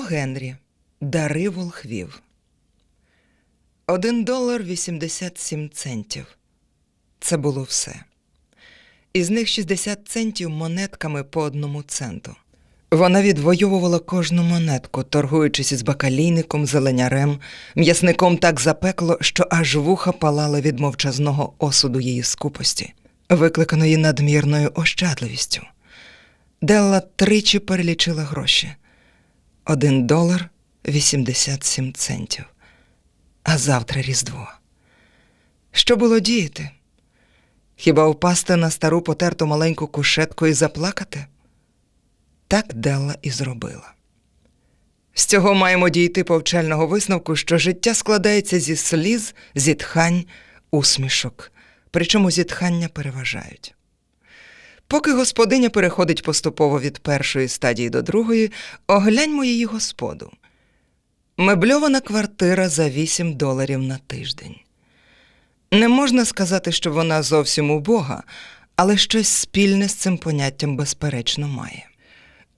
Генрі. Дари волхвів. Один долар 87 центів. Це було все. Із них 60 центів монетками по одному центу. Вона відвоювала кожну монетку, торгуючись із бакалійником, зеленярем, м'ясником так запекло, що аж вуха палали від мовчазного осуду її скупості, викликаної надмірною ощадливістю. Делла тричі перелічила гроші. Один долар 87 центів. А завтра Різдво. Що було діяти? Хіба впасти на стару потерту маленьку кушетку і заплакати? Так Делла і зробила. З цього маємо дійти повчального висновку, що життя складається зі сліз, зітхань, усмішок, причому зітхання переважають. Поки господиня переходить поступово від першої стадії до другої, огляньмо її господу. Мебльована квартира за 8 доларів на тиждень. Не можна сказати, що вона зовсім убога, але щось спільне з цим поняттям безперечно має.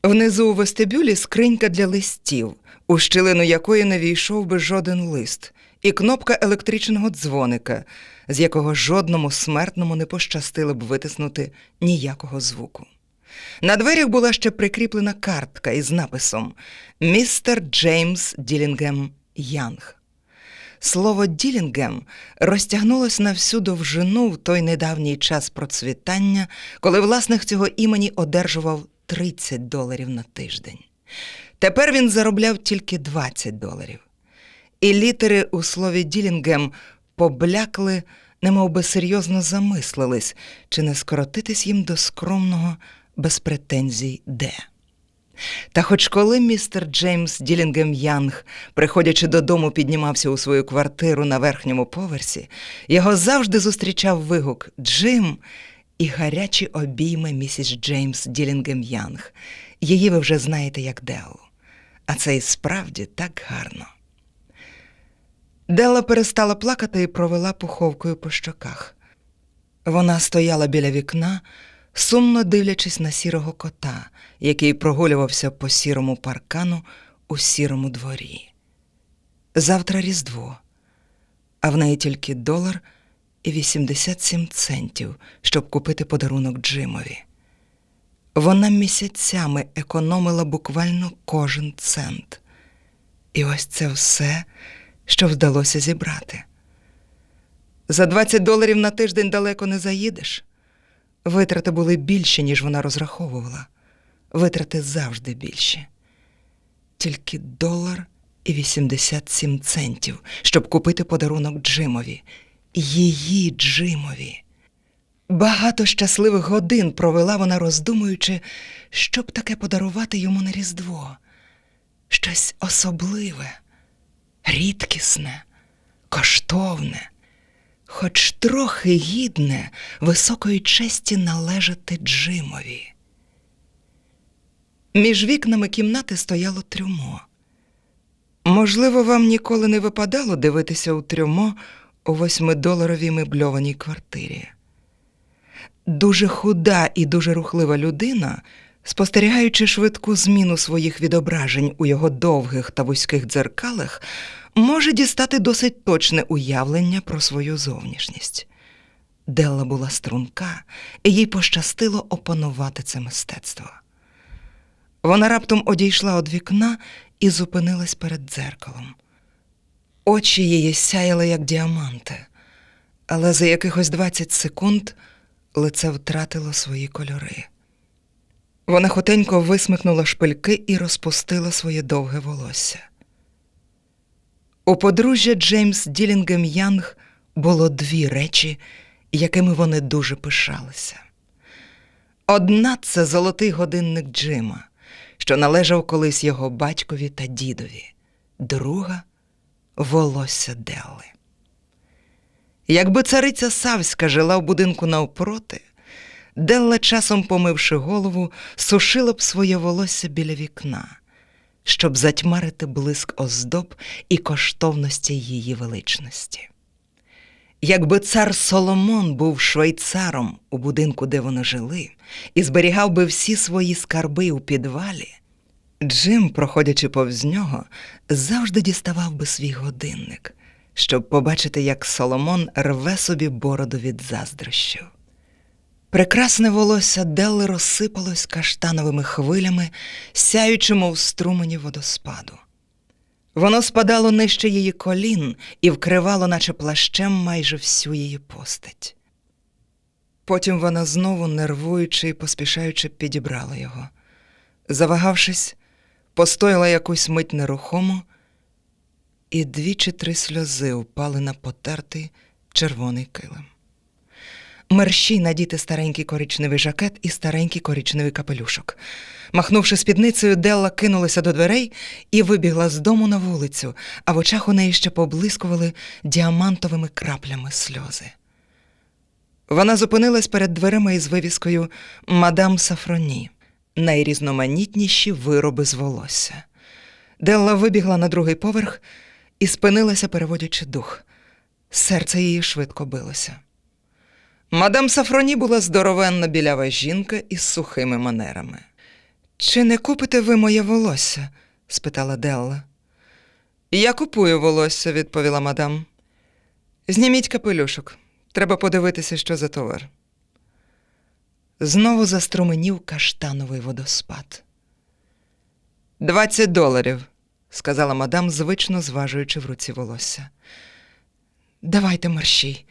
Внизу у вестибюлі скринька для листів, у щілину якої не війшов би жоден лист, і кнопка електричного дзвоника, з якого жодному смертному не пощастило б витиснути ніякого звуку. На дверях була ще прикріплена картка із написом Містер Джеймс Ділінгем Янг. Слово Ділінгем розтягнулось на всю довжину в той недавній час процвітання, коли власник цього імені одержував 30 доларів на тиждень. Тепер він заробляв тільки 20 доларів. І літери у слові Ділінгем поблякли, немов би серйозно замислились, чи не скоротитись їм до скромного, без претензій де. Та хоч коли містер Джеймс Ділінгем Янг, приходячи додому, піднімався у свою квартиру на верхньому поверсі, його завжди зустрічав вигук Джим і гарячі обійми місіс Джеймс Ділінгем Янг. Її ви вже знаєте як Деллу. А це і справді так гарно. Делла перестала плакати і провела пуховкою по щоках. Вона стояла біля вікна, сумно дивлячись на сірого кота, який прогулювався по сірому паркану у сірому дворі. Завтра Різдво, а в неї тільки долар і 87 центів, щоб купити подарунок Джимові. Вона місяцями економила буквально кожен цент. І ось це все, що вдалося зібрати. За 20 доларів на тиждень далеко не заїдеш. Витрати були більші, ніж вона розраховувала. Витрати завжди більші. Тільки долар і 87 центів, щоб купити подарунок Джимові. Її Джимові. Багато щасливих годин провела вона, роздумуючи, щоб таке подарувати йому на Різдво. Щось особливе, рідкісне, коштовне, хоч трохи гідне високої честі належати Джимові. Між вікнами кімнати стояло трюмо. Можливо, вам ніколи не випадало дивитися у трюмо у восьмидоларовій мебльованій квартирі. Дуже худа і дуже рухлива людина, спостерігаючи швидку зміну своїх відображень у його довгих та вузьких дзеркалах, може дістати досить точне уявлення про свою зовнішність. Делла була струнка, і їй пощастило опанувати це мистецтво. Вона раптом одійшла від вікна і зупинилась перед дзеркалом. Очі її сяяли, як діаманти, але за якихось 20 секунд лице втратило свої кольори. Вона хотенько висмикнула шпильки і розпустила своє довге волосся. У подружжя Джеймс Ділінгем Янг було дві речі, якими вони дуже пишалися. Одна це золотий годинник Джима, що належав колись його батькові та дідові, друга волосся Делли. Якби цариця Савська жила в будинку навпроти, Делла, часом помивши голову, сушила б своє волосся біля вікна, щоб затьмарити блиск оздоб і коштовності її величності. Якби цар Соломон був швейцаром у будинку, де вони жили, і зберігав би всі свої скарби у підвалі, Джим, проходячи повз нього, завжди діставав би свій годинник, щоб побачити, як Соломон рве собі бороду від заздрощів. Прекрасне волосся Делли розсипалось каштановими хвилями, сяючи, мов струмені водоспаду. Воно спадало нижче її колін і вкривало, наче плащем, майже всю її постать. Потім вона знову, нервуючи і поспішаючи, підібрала його. Завагавшись, постояла якусь мить нерухомо, і дві чи три сльози впали на потертий червоний килим. Мерщій надіти старенький коричневий жакет і старенький коричневий капелюшок. Махнувши спідницею, Делла кинулася до дверей і вибігла з дому на вулицю, а в очах у неї ще поблискували діамантовими краплями сльози. Вона зупинилась перед дверима із вивіскою Мадам Сафроні, найрізноманітніші вироби з волосся. Делла вибігла на другий поверх і спинилася, переводячи дух. Серце її швидко билося. Мадам Сафроні була здоровенна білява жінка із сухими манерами. Чи не купите ви моє волосся? спитала Делла. Я купую волосся, відповіла мадам. Зніміть капелюшок. Треба подивитися, що за товар. Знову заструменів каштановий водоспад. Двадцять доларів, сказала мадам, звично зважуючи в руці волосся. Давайте мерщій,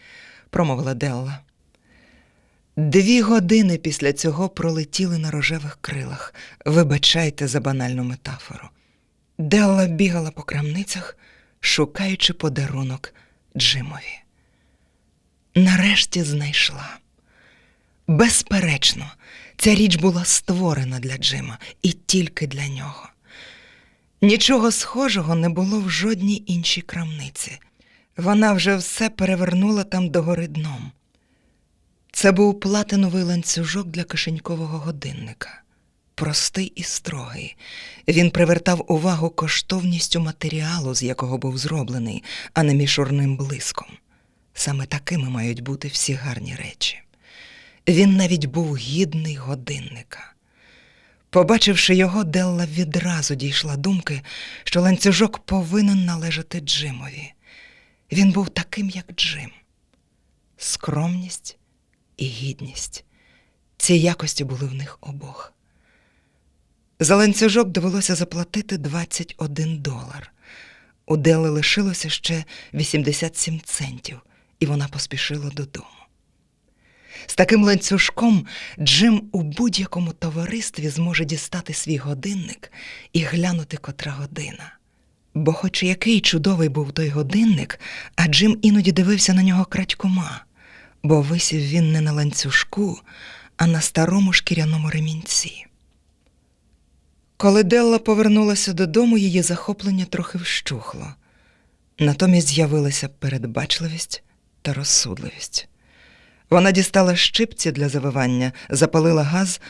промовила Делла. Дві години після цього пролетіли на рожевих крилах. Вибачайте за банальну метафору. Делла бігала по крамницях, шукаючи подарунок Джимові. Нарешті знайшла. Безперечно, ця річ була створена для Джима і тільки для нього. Нічого схожого не було в жодній іншій крамниці. Вона вже все перевернула там догори дном. Це був платиновий ланцюжок для кишенькового годинника. Простий і строгий. Він привертав увагу коштовністю матеріалу, з якого був зроблений, а не мішурним блиском. Саме такими мають бути всі гарні речі. Він навіть був гідний годинника. Побачивши його, Делла відразу дійшла думки, що ланцюжок повинен належати Джимові. Він був таким, як Джим. Скромність і гідність. Ці якості були в них обох. За ланцюжок довелося заплатити 21 долар. У Дели лишилося ще 87 центів, і вона поспішила додому. З таким ланцюжком Джим у будь-якому товаристві зможе дістати свій годинник і глянути котра година. Бо, хоч який чудовий був той годинник, а Джим іноді дивився на нього крадькома, бо висів він не на ланцюжку, а на старому шкіряному ремінці. Коли Делла повернулася додому, її захоплення трохи вщухло. Натомість з'явилася передбачливість та розсудливість. Вона дістала щипці для завивання, запалила газ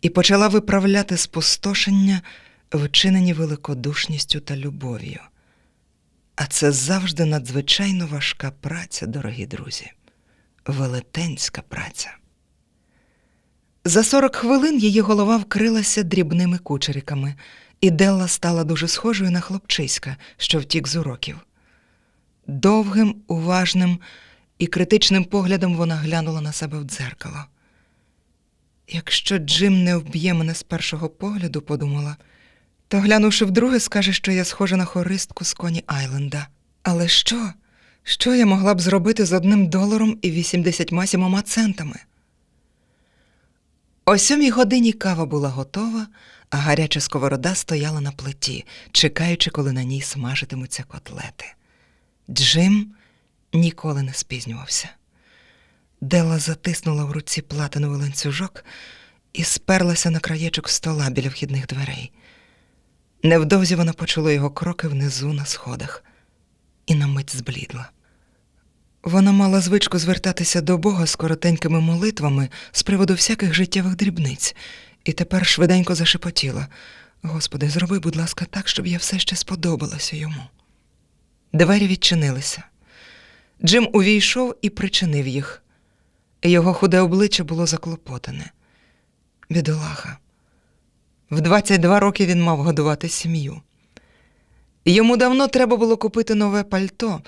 і почала виправляти спустошення, вчинені великодушністю та любов'ю. А це завжди надзвичайно важка праця, дорогі друзі, велетенська праця. За сорок хвилин її голова вкрилася дрібними кучериками, і Делла стала дуже схожою на хлопчиська, що втік з уроків. Довгим, уважним і критичним поглядом вона глянула на себе в дзеркало. Якщо Джим не вб'є мене з першого погляду, подумала, то глянувши вдруге, скаже, що я схожа на хористку з коні Айленда. Але що? Що я могла б зробити з одним доларом і 87 центами? О сьомій годині кава була готова, а гаряча сковорода стояла на плиті, чекаючи, коли на ній смажитимуться котлети. Джим ніколи не спізнювався. Дела затиснула в руці платиновий ланцюжок і сперлася на краєчок стола біля вхідних дверей. Невдовзі вона почула його кроки внизу на сходах і на мить зблідла. Вона мала звичку звертатися до Бога з коротенькими молитвами з приводу всяких життєвих дрібниць, і тепер швиденько зашепотіла. Господи, зроби, будь ласка, так, щоб я все ще сподобалася йому. Двері відчинилися. Джим увійшов і причинив їх. Його худе обличчя було заклопотане. Бідолаха. В 22 роки він мав годувати сім'ю. Йому давно треба було купити нове пальто,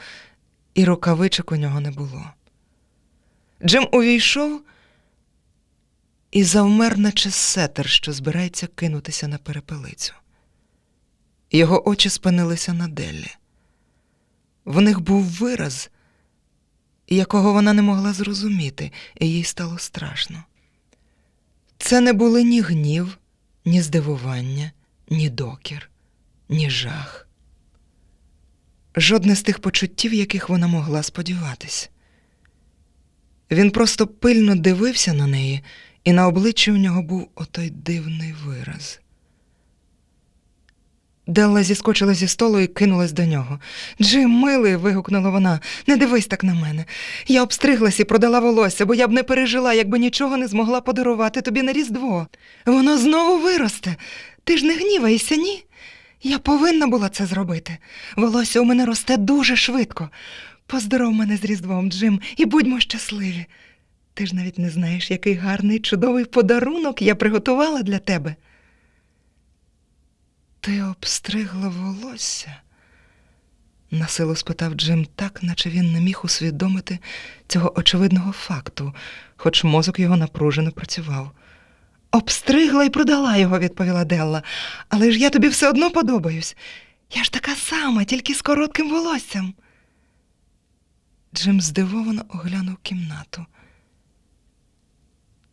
і рукавичок у нього не було. Джим увійшов і завмер, наче сетер, що збирається кинутися на перепелицю. Його очі спинилися на Деллі. В них був вираз, якого вона не могла зрозуміти, і їй стало страшно. Це не були ні гнів, ні здивування, ні докір, ні жах. Жодне з тих почуттів, яких вона могла сподіватись. Він просто пильно дивився на неї, і на обличчі у нього був отой дивний вираз. Делла зіскочила зі столу і кинулась до нього. Джим, милий, вигукнула вона, не дивись так на мене. Я обстриглась і продала волосся, бо я б не пережила, якби нічого не змогла подарувати тобі на Різдво. Воно знову виросте. Ти ж не гніваєшся, ні? Я повинна була це зробити. Волосся у мене росте дуже швидко. Поздоров мене з Різдвом, Джим, і будьмо щасливі. Ти ж навіть не знаєш, який гарний, чудовий подарунок я приготувала для тебе. Ти обстригла волосся? насилу спитав Джим так, наче він не міг усвідомити цього очевидного факту, хоч мозок його напружено працював. Обстригла і продала його, відповіла Делла. Але ж я тобі все одно подобаюсь. Я ж така сама, тільки з коротким волоссям. Джим здивовано оглянув кімнату.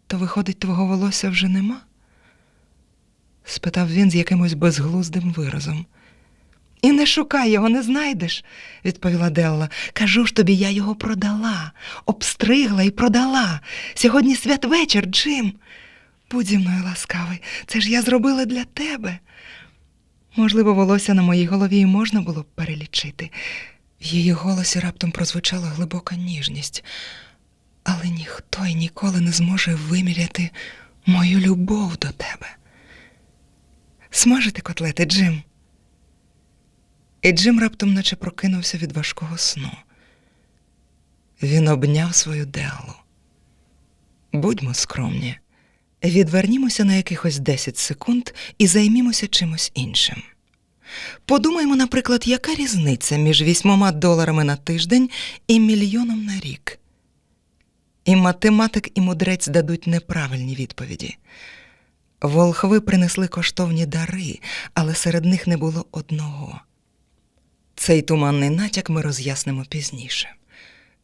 То, виходить, твого волосся вже нема? спитав він з якимось безглуздим виразом. І не шукай його, не знайдеш, відповіла Делла. Кажу ж тобі, я його продала, обстригла і продала. Сьогодні святвечір, Джим. Будь зі мною ласкавий, це ж я зробила для тебе. Можливо, волосся на моїй голові і можна було б перелічити. В її голосі раптом прозвучала глибока ніжність, але ніхто й ніколи не зможе виміряти мою любов до тебе. Смажити котлети, Джим. І Джим раптом наче прокинувся від важкого сну. Він обняв свою Деллу. Будьмо скромні. Відвернімося на якихось 10 секунд і займімося чимось іншим. Подумаймо, наприклад, яка різниця між вісьмома доларами на тиждень і мільйоном на рік. І математик, і мудрець дадуть неправильні відповіді. Волхви принесли коштовні дари, але серед них не було одного. Цей туманний натяк ми роз'яснимо пізніше.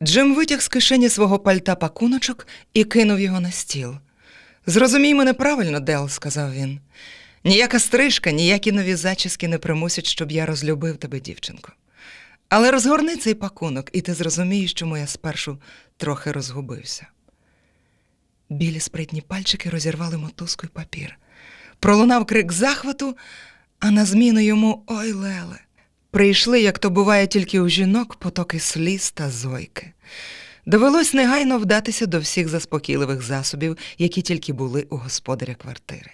Джим витяг з кишені свого пальта пакуночок і кинув його на стіл. Зрозумій мене правильно, Дел, сказав він. Ніяка стрижка, ніякі нові зачіски не примусять, щоб я розлюбив тебе, дівчинко. Але розгорни цей пакунок, і ти зрозумієш, чому я спершу трохи розгубився. Білі спритні пальчики розірвали мотузку й папір. Пролунав крик захвату, а на зміну йому ой леле. Прийшли, як то буває тільки у жінок, потоки сліз та зойки. Довелось негайно вдатися до всіх заспокійливих засобів, які тільки були у господаря квартири.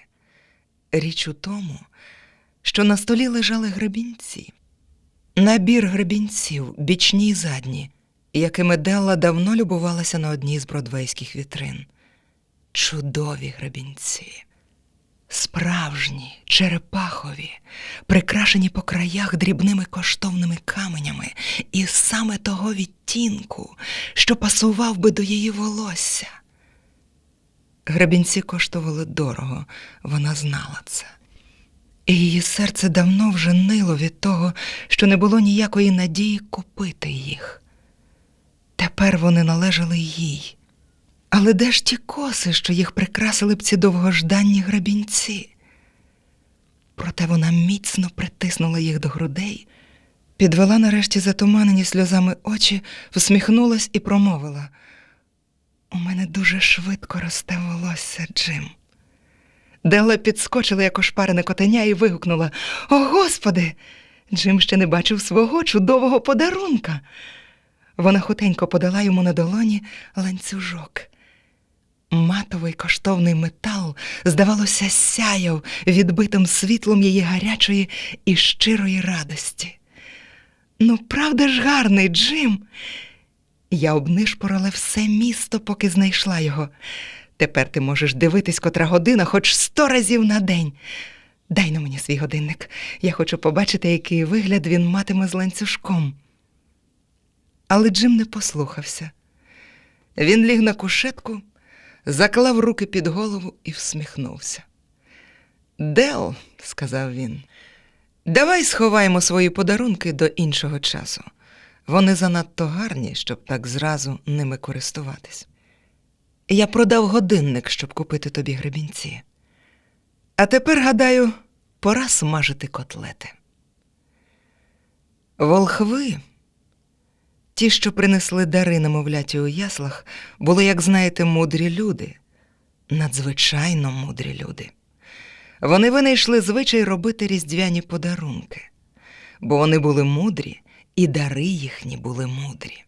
Річ у тому, що на столі лежали гребінці. Набір гребінців, бічні й задні, якими Делла давно любувалася на одній з бродвейських вітрин. Чудові гребінці. Справжні, черепахові, прикрашені по краях дрібними коштовними каменями, і саме того відтінку, що пасував би до її волосся. Гребінці коштували дорого, вона знала це. І її серце давно вже нило від того, що не було ніякої надії купити їх. Тепер вони належали їй. Але де ж ті коси, що їх прикрасили б ці довгожданні грабінці? Проте вона міцно притиснула їх до грудей, підвела нарешті затуманені сльозами очі, всміхнулась і промовила: У мене дуже швидко росте волосся, Джим. Делла підскочила, як ошпарене котеня, і вигукнула: О, Господи! Джим ще не бачив свого чудового подарунка. Вона хутенько подала йому на долоні ланцюжок. Матовий коштовний метал, здавалося, сяяв відбитим світлом її гарячої і щирої радості. Ну, правда ж гарний, Джим? Я обнишпорила все місто, поки знайшла його. Тепер ти можеш дивитись котра година хоч сто разів на день. Дай на мені свій годинник. Я хочу побачити, який вигляд він матиме з ланцюжком. Але Джим не послухався. Він ліг на кушетку, заклав руки під голову і всміхнувся. Дел, сказав він, давай сховаємо свої подарунки до іншого часу. Вони занадто гарні, щоб так зразу ними користуватись. Я продав годинник, щоб купити тобі гребінці. А тепер, гадаю, пора смажити котлети. Волхви, ті, що принесли дари немовляті у яслах, були, як знаєте, мудрі люди, надзвичайно мудрі люди. Вони винайшли звичай робити різдвяні подарунки, бо вони були мудрі, і дари їхні були мудрі.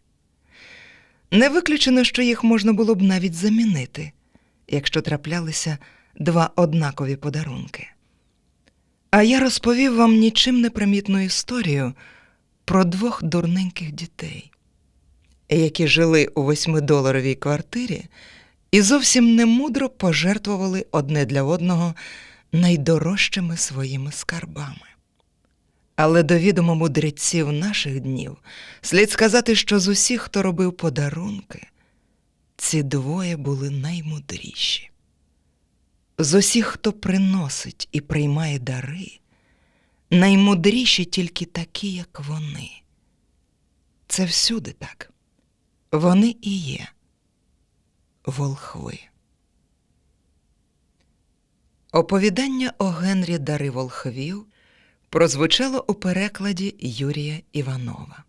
Не виключено, що їх можна було б навіть замінити, якщо траплялися два однакові подарунки. А я розповів вам нічим не примітну історію про двох дурненьких дітей, які жили у восьмидоларовій квартирі і зовсім немудро пожертвували одне для одного найдорожчими своїми скарбами. Але до відома мудреців наших днів слід сказати, що з усіх, хто робив подарунки, ці двоє були наймудріші. З усіх, хто приносить і приймає дари, наймудріші тільки такі, як вони. Це всюди так. Вони і є волхви. Оповідання о Генрі Дари Волхвів прозвучало у перекладі Юрія Іванова.